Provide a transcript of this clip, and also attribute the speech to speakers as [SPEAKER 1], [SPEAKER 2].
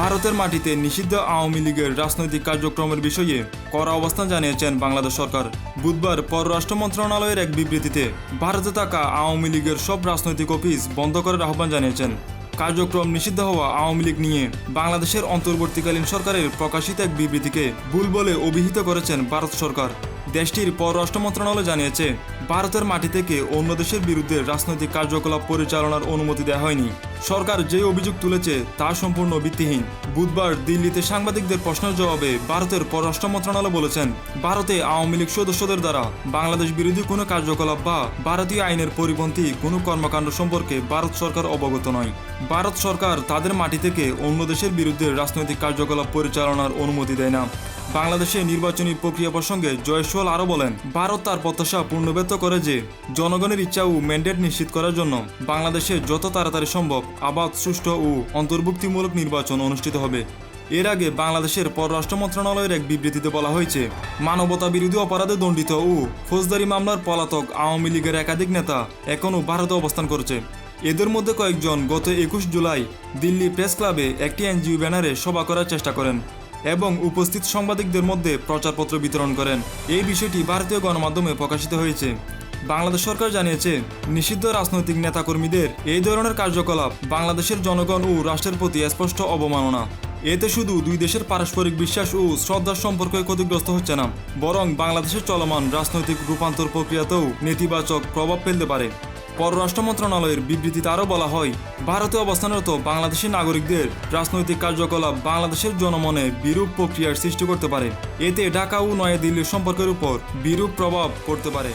[SPEAKER 1] ভারতের মাটিতে নিষিদ্ধ আওয়ামী লীগের রাজনৈতিক কার্যক্রমের বিষয়ে কড়া অবস্থান জানিয়েছেন বাংলাদেশ সরকার। বুধবার পররাষ্ট্র মন্ত্রণালয়ের এক বিবৃতিতে ভারতে থাকা আওয়ামী লীগের সব রাজনৈতিক অফিস বন্ধ করার আহ্বান জানিয়েছেন। কার্যক্রম নিষিদ্ধ হওয়া আওয়ামী লীগ নিয়ে বাংলাদেশের অন্তর্বর্তীকালীন সরকারের প্রকাশিত এক বিবৃতিকে ভুল বলে অভিহিত করেছেন ভারত সরকার। দেশটির পররাষ্ট্র মন্ত্রণালয় জানিয়েছে, ভারতের মাটি থেকে অন্য দেশের বিরুদ্ধে রাজনৈতিক কার্যকলাপ পরিচালনার অনুমতি দেওয়া হয়নি। সরকার যে অভিযোগ তুলেছে তা সম্পূর্ণ ভিত্তিহীন। বুধবার দিল্লিতে সাংবাদিকদের প্রশ্নের জবাবে ভারতের পররাষ্ট্র মন্ত্রণালয় বলেছেন, ভারতে আওয়ামী লীগ সদস্যদের দ্বারা বাংলাদেশ বিরোধী কোনো কার্যকলাপ বা ভারতীয় আইনের পরিপন্থী কোনো কর্মকাণ্ড সম্পর্কে ভারত সরকার অবগত নয়। ভারত সরকার তাদের মাটি থেকে অন্য দেশের বিরুদ্ধে রাজনৈতিক কার্যকলাপ পরিচালনার অনুমতি দেয় না। বাংলাদেশে নির্বাচনী প্রক্রিয়া প্রসঙ্গে জয়সওয়াল আরও বলেন, ভারত তার প্রত্যাশা পূর্ণব্যক্ত করে যে জনগণের ইচ্ছা ও ম্যান্ডেট নিশ্চিত করার জন্য বাংলাদেশে যত তাড়াতাড়ি সম্ভব আবাদ, সুষ্ঠু ও অন্তর্ভুক্তিমূলক নির্বাচন অনুষ্ঠিত হবে। এর আগে বাংলাদেশের পররাষ্ট্র মন্ত্রণালয়ের এক বিবৃতিতে বলা হয়েছে, মানবতা বিরোধী অপরাধে দণ্ডিত ও ফৌজদারি মামলার পলাতক আওয়ামী লীগের একাধিক নেতা এখনও ভারতে অবস্থান করছে। এদের মধ্যে কয়েকজন গত একুশ জুলাই দিল্লি প্রেস ক্লাবে একটি এনজিও ব্যানারে সভা করার চেষ্টা করেন। এবং উপস্থিত সাংবাদিকদের মধ্যে প্রচারপত্র বিতরণ করেন। এই বিষয়টি ভারতীয় গণমাধ্যমে প্রকাশিত হয়েছে। বাংলাদেশ সরকার জানিয়েছে, নিষিদ্ধ রাজনৈতিক নেতাকর্মীদের এই ধরনের কার্যকলাপ বাংলাদেশের জনগণ ও রাষ্ট্রের প্রতি স্পষ্ট অবমাননা। এতে শুধু দুই দেশের পারস্পরিক বিশ্বাস ও শ্রদ্ধার সম্পর্ক ক্ষতিগ্রস্ত হচ্ছে না, বরং বাংলাদেশের চলমান রাজনৈতিক রূপান্তর প্রক্রিয়াতেও নেতিবাচক প্রভাব ফেলতে পারে। পররাষ্ট্র মন্ত্রণালয়ের বিবৃতিতে আরও বলা হয়, ভারতে অবস্থানরত বাংলাদেশি নাগরিকদের রাজনৈতিক কার্যকলাপ বাংলাদেশের জনমনে বিরূপ প্রক্রিয়ার সৃষ্টি করতে পারে। এতে ঢাকা ও নয়াদিল্লির সম্পর্কের উপর বিরূপ প্রভাব পড়তে পারে।